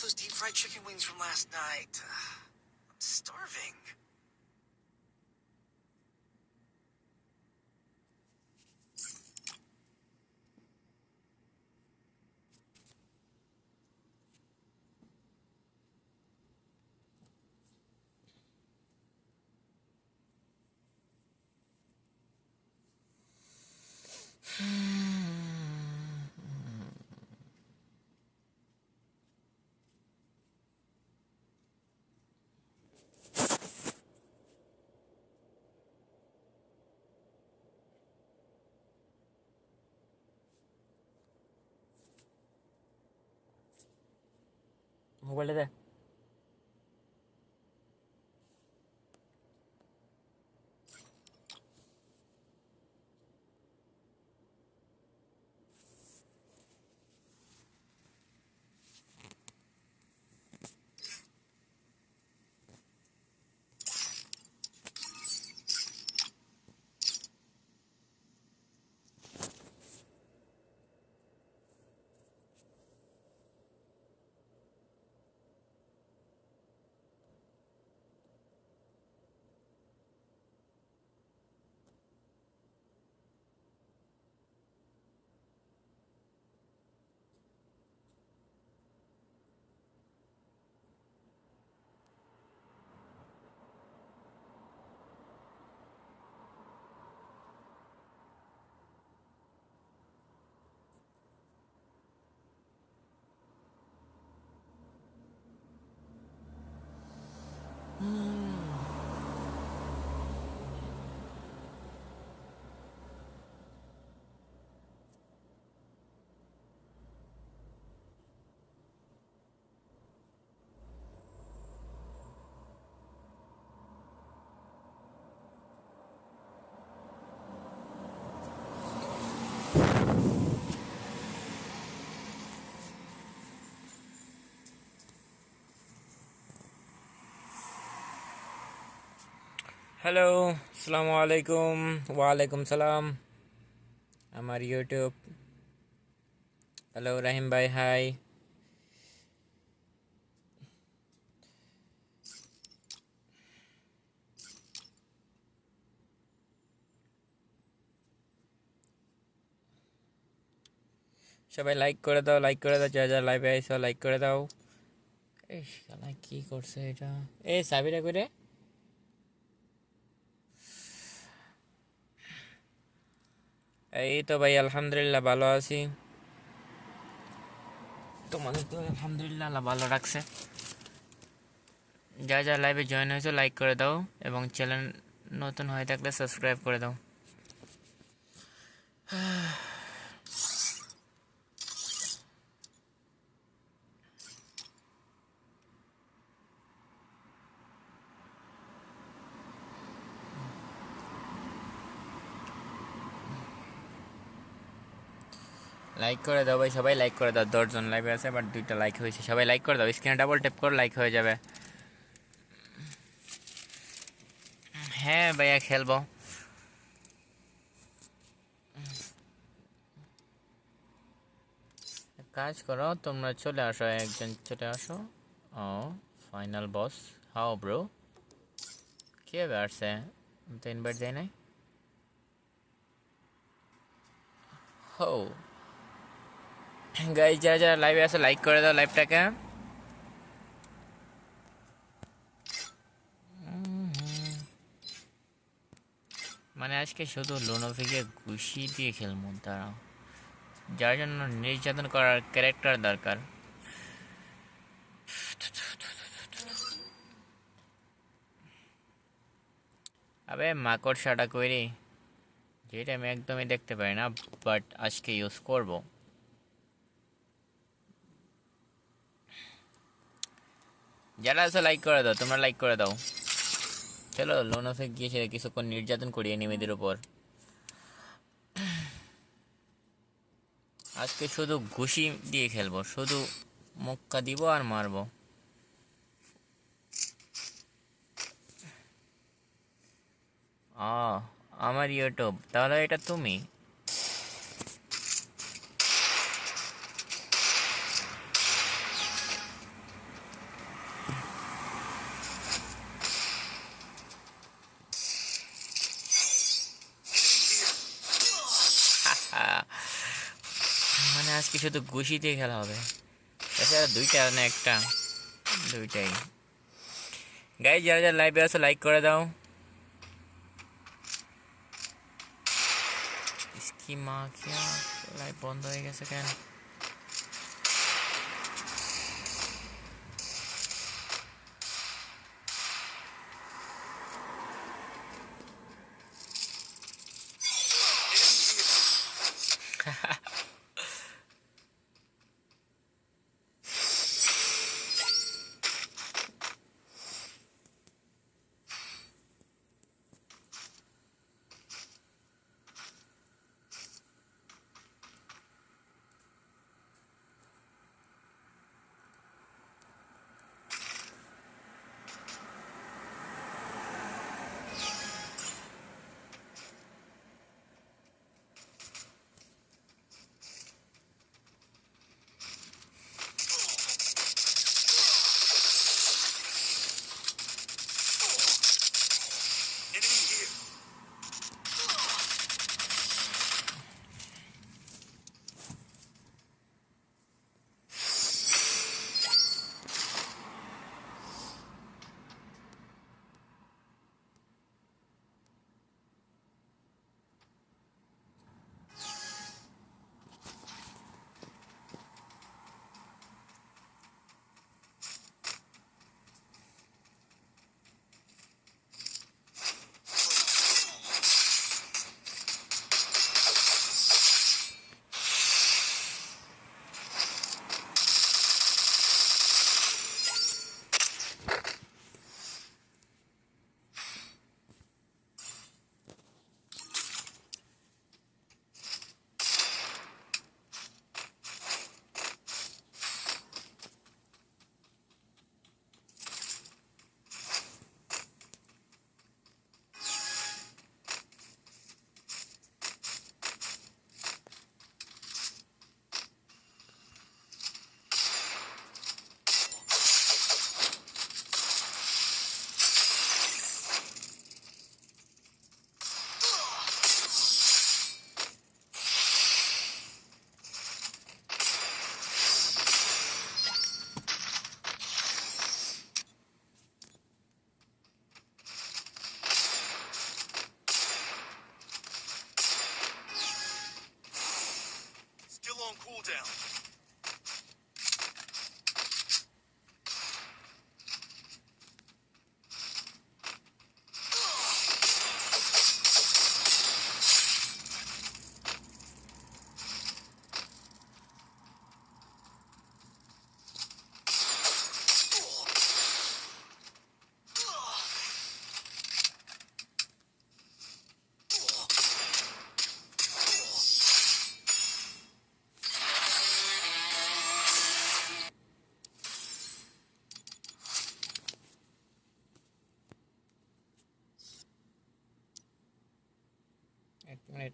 those deep fried chicken wings from last night. I'm starving. huele de. Hello আসসালামু আলাইকুম ওয়ালাইকুম সালাম আমার ইউটিউব হ্যালো রাহিম ভাই হাই সবাই লাইক করে দাও লাইক করে দাও, যা যা লাইভে আইসো লাইক করে দাও। এই কি করছে এটা? এ, সাবিরা করে এই তো ভাই, আলহামদুলিল্লাহ ভালো আছি। তোমাদের তো আলহামদুলিল্লাহ ভালো রাখছে। যা যা লাইভে জয়েন হয়েছে লাইক করে দাও এবং চ্যানেল নতুন হয়ে থাকলে সাবস্ক্রাইব করে দাও। লাইক করে দাও ভাই, সবাই লাইক করে দাও। দশজন লাইভে আছে বাট দুইটা লাইক হয়েছে। সবাই লাইক করে দাও। স্ক্রিনে ডাবল ট্যাপ করে লাইক হয়ে যাবে। হ্যাঁ ভাইয়া, খেলব। কাজ করো, তোমরা চলে আসো, একজন চলে আসো। ও ফাইনাল বস হাও ব্রো কে আসছে? তো ইনভাইট দেয় নাই। হো গাইজ যারা যারা লাইভে আছে লাইক করে দাও লাইভটাকে মানে আজকে শুধু লোনোভিকে ঘুষি দিয়ে খেলব তারা যার জন্য নির্যাতন করার ক্যারেক্টার দরকার। আবে, মাকড়সাটা করি যেটা আমি একদমই দেখতে পারি না বাট আজকে ইউজ করব। যারা আছে লাইক করে দাও, তোমরা লাইক করে দাও। চলো লোন অফে গিয়েছে কিছুক্ষণ নির্যাতন করি এনিমিদের উপর। আজকে শুধু ঘুষি দিয়ে খেলব, শুধু মুক্কা দিব আর মারবো। আমার ইউটিউব, তাহলে এটা তুমি? মানে আজকে শুধু গুছি দিয়ে খেলা হবে। তাছাড়া দুইটা না একটা, দুইটাই। গাই যারা যারা লাইভে আছে লাইক করে দাও। কি মা, কি লাইভ বন্ধ হয়ে গেছে কেন?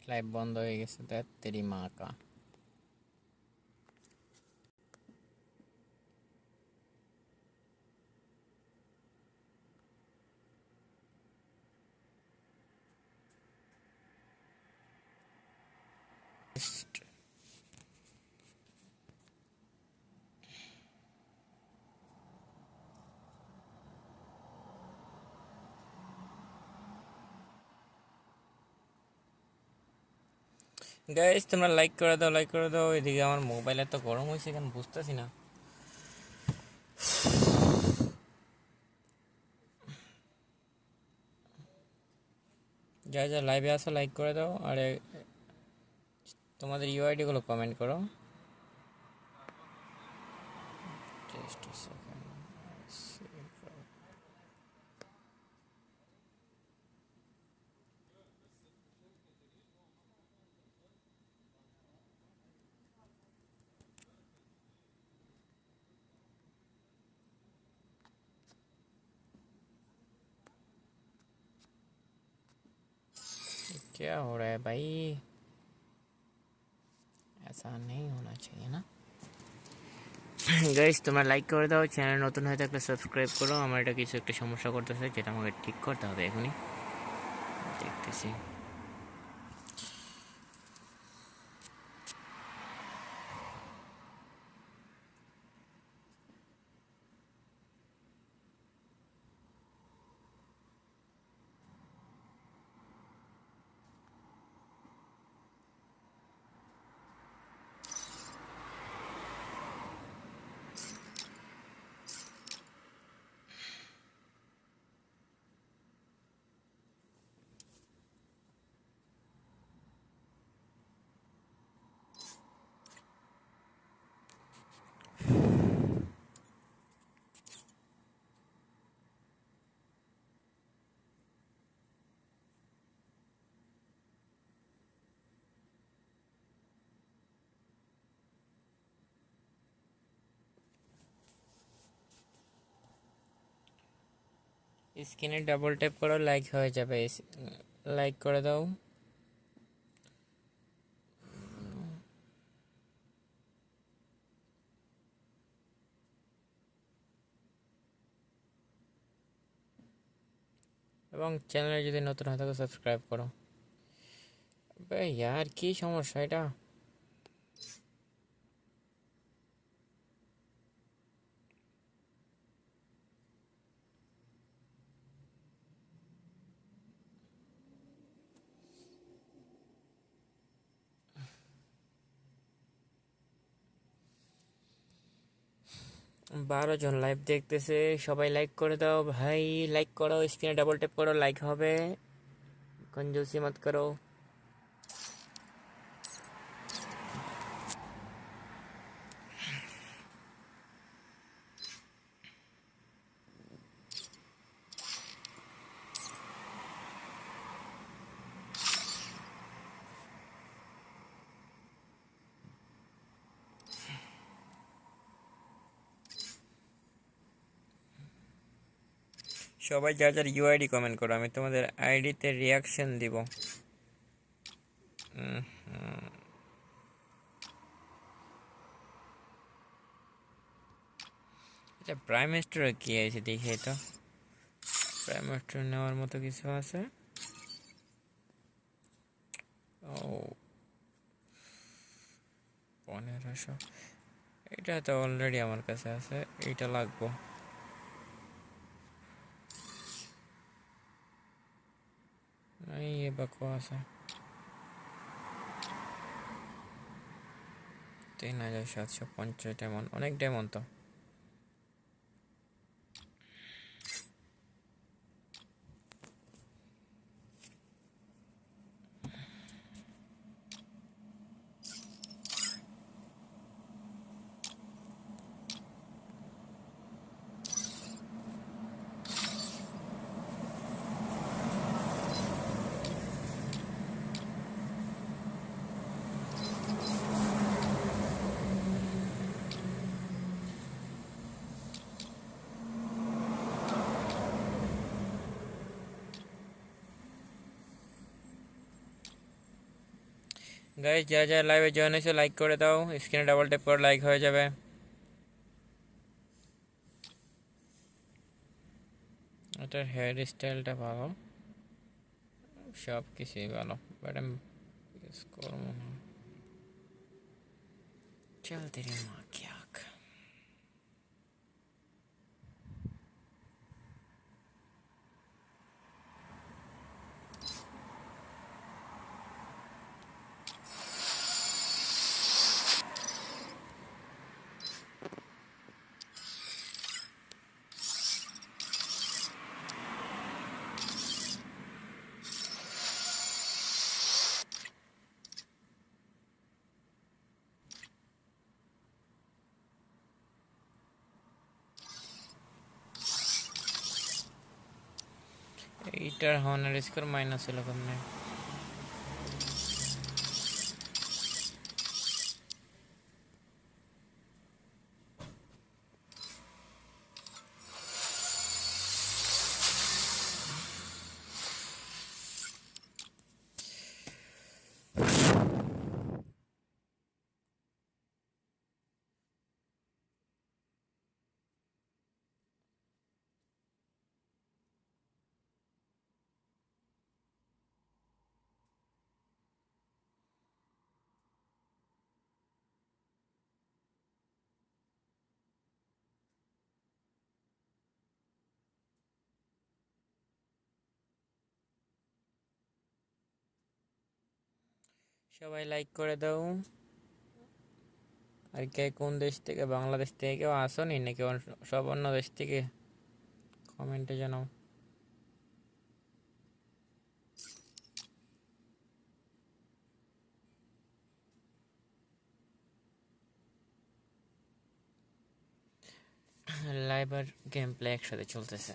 লাইভ বন্ধ হয়ে গেছে তার তেরি মা কা। গাইস তোমরা লাইক করে দাও লাইক করে দাও। এদিকে আমার মোবাইল এত গরম হয়েছে কেন বুঝতেছি না। যা যা লাইভে আসো লাইক করে দাও। আর, তোমাদের ইউআইডি গুলো কমেন্ট করো। क्या हो रहा है भाई ऐसा नहीं होना चाहिए ना গাইস তোমরা লাইক করে দাও চ্যানেল নতুন হয়ে থাকলে সাবস্ক্রাইব করো আমার এটা কিছু একটা সমস্যা করতেছে যেটা আমাকে ঠিক করতে হবে এখনই দেখতেছি স্ক্রিনে ডাবল ট্যাপ করো লাইক হয়ে যাবে। লাইক করে দাও। এবং চ্যানেলে যদি নতুন হয়ে থাকো সাবস্ক্রাইব করো। ইয়ার কি সমস্যা এটা? বারো জন লাইভ দেখতেছে, সবাই লাইক করে দাও। ভাই লাইক করো স্ক্রিনে ডাবল ট্যাপ করো লাইক হবে। কঞ্জুসি মত করো। সবাই যার যার ইউআইডি কমেন্ট করো, আমি তোমাদের আইডিতে রিয়াকশন দিব। এটা প্রাইম স্টোরে কি আছে দেখে তো। প্রাইম স্টোর নেওয়ার মতো কিছু আছে? ও, পনেরোশো। এটা তো অলরেডি আমার কাছে আছে, এটা লাগবো। বা তিন হাজার সাতশো পঞ্চাশ ডেমন অনেক ডেমন তো গাইজ যা যা লাইভে জয়েন হয়েছে লাইক করে দাও স্ক্রিনে ডাবল ট্যাপ করে লাইক হয়ে যাবে। এটার হেয়ার স্টাইলটা ভালো। সব কিছুই ভালো বাট আমি ইউজ করব না। চল তেরি মা হন হর্নের স্কোর মাইনাস হলো কেমনে সবাই লাইক করে দাও। আর কে কোন দেশ থেকে, বাংলাদেশ থেকে কেউ আসনি নাকি সব অন্য দেশ থেকে? কমেন্টে জানাও। লাইভ আর গেম প্লে একসাথে চলতেছে।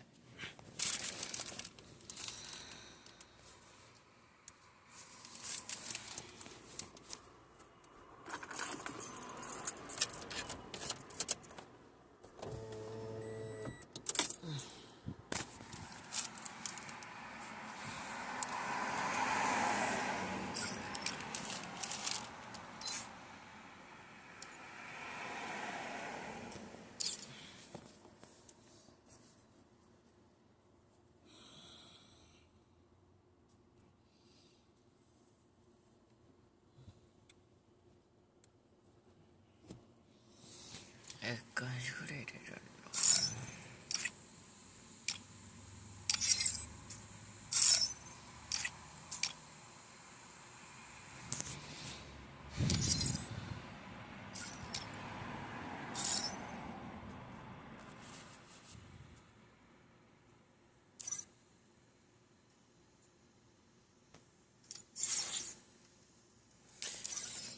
এক কাজ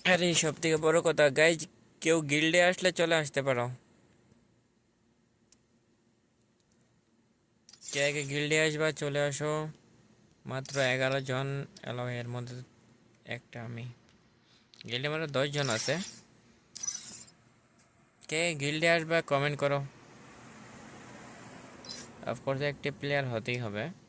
আরে সব থেকে বড় কথা গাইজ কেউ গিল্ডে আসলে চলে আসতে পারো। কে আগে গিল্ডে আসবা চলে আসো। মাত্র এগারো জন এলাও এর মধ্যে একটা আমি। গিল্ডে মাত্র দশ জন আছে। কে গিল্ডে আসবা কমেন্ট করো। অফকোর্স একটি প্লেয়ার হতেই হবে।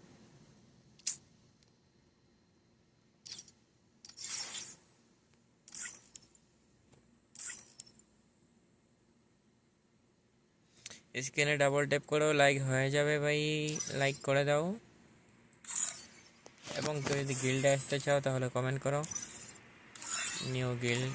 স্ক্রিনে ডাবল ট্যাপ করেও লাইক হয়ে যাবে ভাই। লাইক করে দাও। এবং তুমি যদি গিল্ডে আসতে চাও তাহলে কমেন্ট করো। নিউ গিল্ড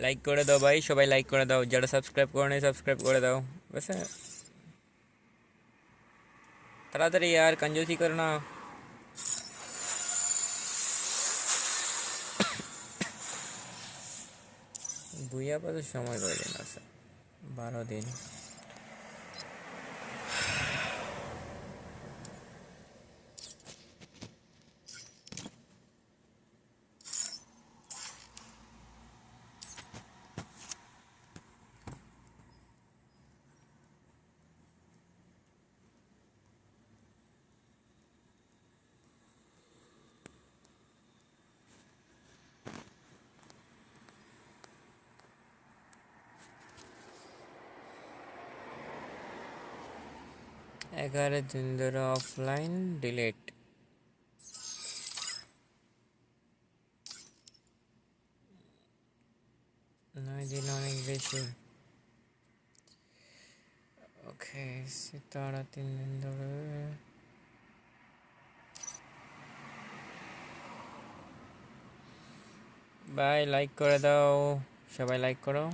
লাইক করে দাও ভাই, সবাই লাইক করে দাও। যারা সাবস্ক্রাইব করে নেই সাবস্ক্রাইব করে দাও। বুঝছে তাড়াতাড়ি আর কঞ্জুসি করো না। বুইয়া পাতে সময় কয়দিন আছে বারো দিন। এগারো দিন ধরে অফলাইন ডিলেট নয় দিন অনেক বেশি। ওকে তারা তিন দিন ধরে। বাই লাইক করে দাও। সবাই লাইক করো।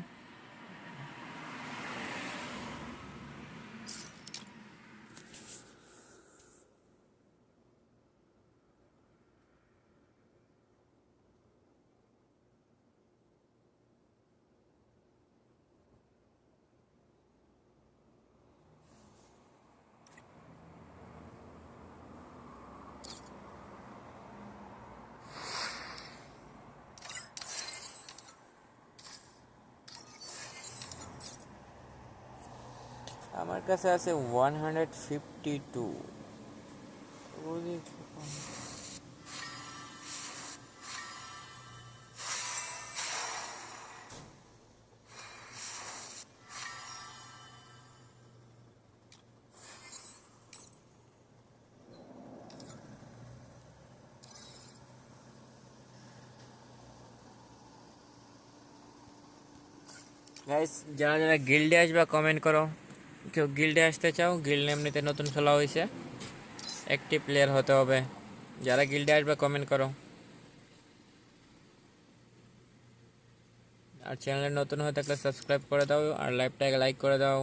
আমার কাছে আছে one hundred fifty two guys যারা যারা গিল্ডে আসবে কমেন্ট করো কেউ গিল্ডে আসতে চাও গিল্ড এমনিতে নতুন খেলা হয়েছে একটি প্লেয়ার হতে হবে। যারা গিল্ডে আসবে কমেন্ট করো। আর চ্যানেলে নতুন হয়ে থাকলে সাবস্ক্রাইব করে দাও, আর লাইভটাকে লাইক করে দাও।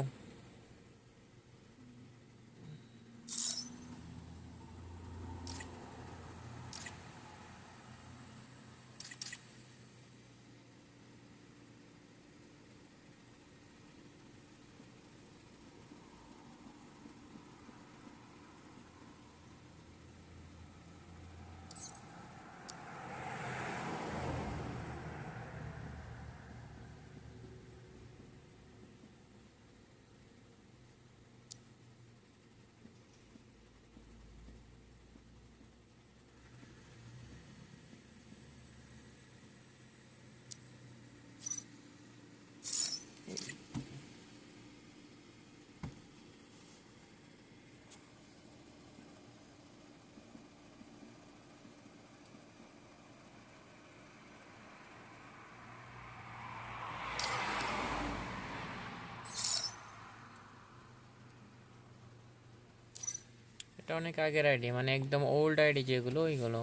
এটা অনেক আগের আইডি মানে একদম ওল্ড আইডি যেগুলো, ওইগুলো।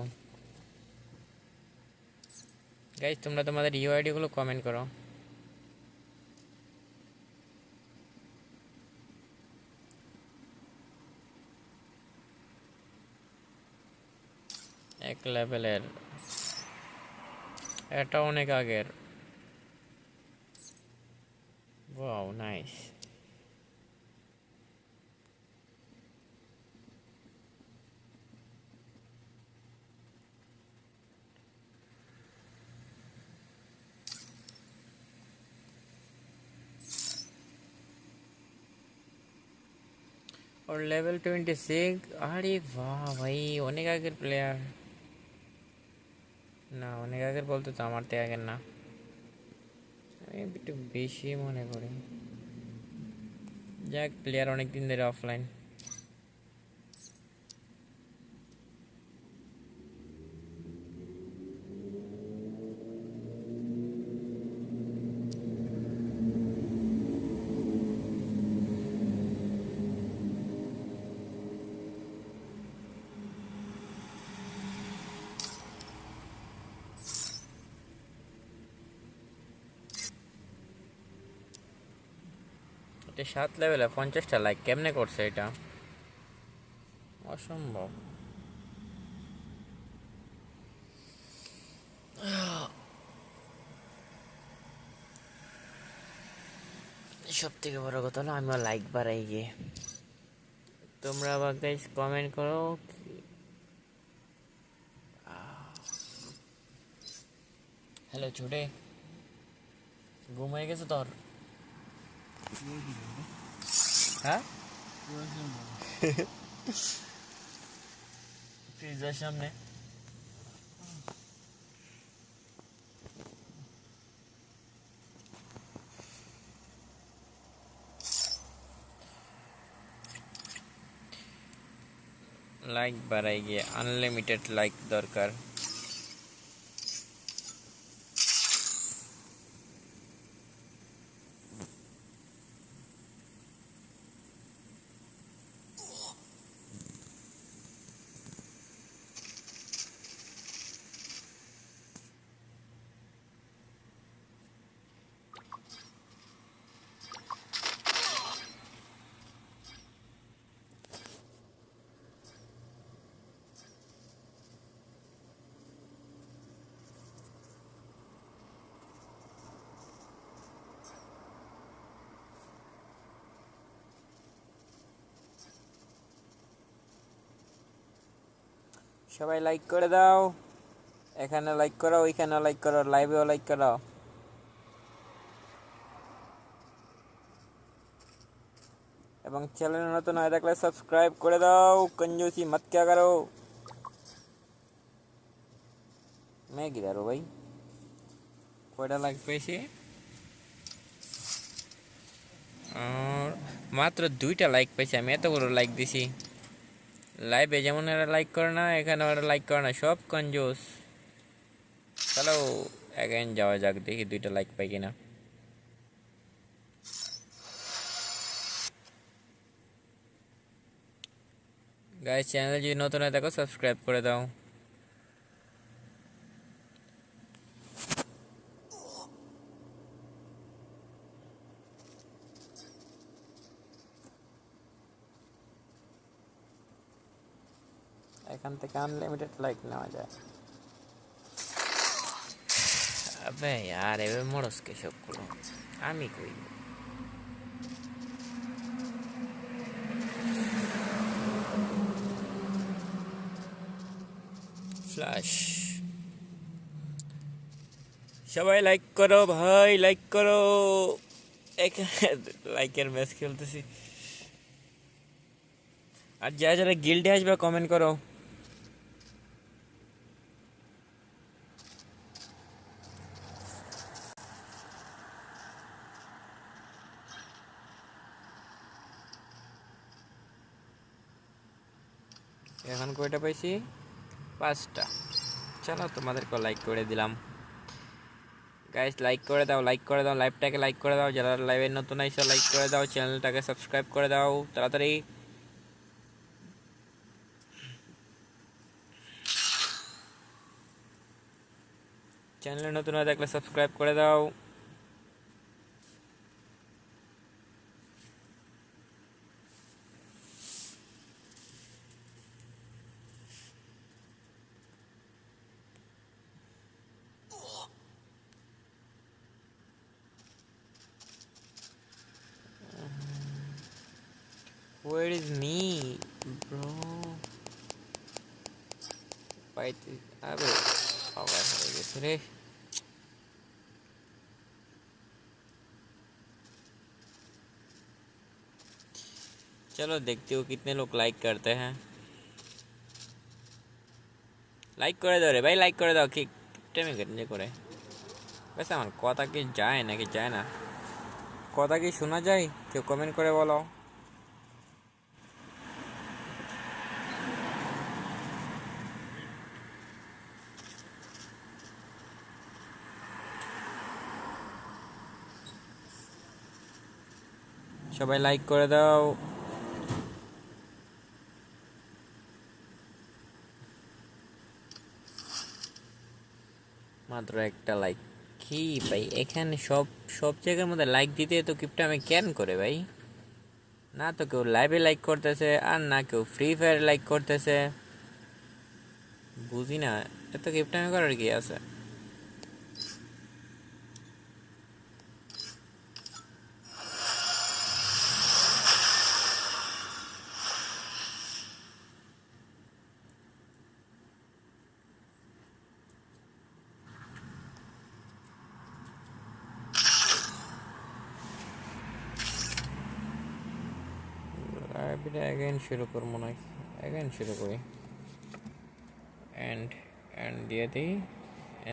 গাইজ তোমরা তোমাদের ইউ আইডিগুলো কমেন্ট করো। এক লেভেলের এটা অনেক আগের। ওয়াও নাইস और लेवल ट्वेंटी सिक्स अरे वाह ভাই অনেক আগের প্লেয়ার না অনেক আগের বলতে তো আমার থেকে আগের না আমি একটু বেশি মনে করি যাক প্লেয়ার অনেক দিন ধরে অফলাইন সাত লেভেলে পঞ্চাশটা লাইক কেমনে করছে এটা? অসম্ভব। সব থেকে বড় কথা হলো আমিও লাইক বাড়াই গিয়ে। তোমরা আবার গাইস কমেন্ট করো হ্যালো ছোটে। ঘুমাই গেছে তোর? হ্যাঁ ফ্রিজের সামনে লাইক বাড়াই গিয়ে আনলিমিটেড লাইক দরকার সবাই লাইক করে দাও এখানে লাইক করো ওইখানে লাইক করো লাইভেও লাইক করো এবং চ্যানেল নতুন হয়ে থাকলে সাবস্ক্রাইব করে দাও कंजूसी मत क्या करो मैं किधर हूँ भाई কয়টা লাইক পেয়েছি আর মাত্র দুইটা লাইক পেয়েছি আমি এতগুলো লাইক দিছি লাইভে যেমন এরা লাইক করে না এখানে ওরা লাইক করে না। সব কনজোস চলো এগেন যাওয়া যাক, দেখি দুইটা লাইক পাই কিনা। গাইজ চ্যানেল যদি নতুন হয়, দেখো সাবস্ক্রাইব করে দাও। এখান থেকে আনলিমিটেড লাইক নেওয়া যায়। আবে यार এবার মরসকে সবগুলো আমি কই? ফ্ল্যাশ সবাই লাইক করো ভাই লাইক করো। লাইকের ম্যাচ খেলতেছি। আর যারা যারা গিল্ডে আসবে কমেন্ট করো। কয়টা পাইছি পাঁচটা। চলো তোমাদেরকে লাইক করে দিলাম। গাইস লাইক করে দাও লাইক করে দাও লাইভটাকে লাইক করে দাও। যারা লাইভে নতুন আইসা লাইক করে দাও চ্যানেলটাকে সাবস্ক্রাইব করে দাও, তাড়াতাড়ি। চ্যানেলে নতুন হয়ে থাকলে সাবস্ক্রাইব করে দাও। Where is me, bro? পাইতে আরে আবার হয়ে গেছে রে चलो देखते हो कितने लोग लाइक करते हैं লাইক করে দাও রে ভাই লাইক করে দাও কি টেমে গেঞ্জে করে ব্যাস আমার কথা কি যায় নাকি যায় না কথা কি শোনা যায় কেউ কমেন্ট করে বলো সবাই লাইক করে দাও। মাত্র একটা লাইক কি ভাই, এখানে সব সব জায়গার মধ্যে লাইক দিতে তো কিপটা আমি কেন করে ভাই? না তো কেউ লাইভে লাইক করতেছে, আর না কেউ ফ্রি ফায়ার লাইক করতেছে। বুঝি না, এত কিপটা আমি করার কি আছে লাইভটা অ্যাগেন শুরু করব নাকি? অ্যাগেন শুরু করি। অ্যান্ড অ্যান্ড দিয়ে দিই।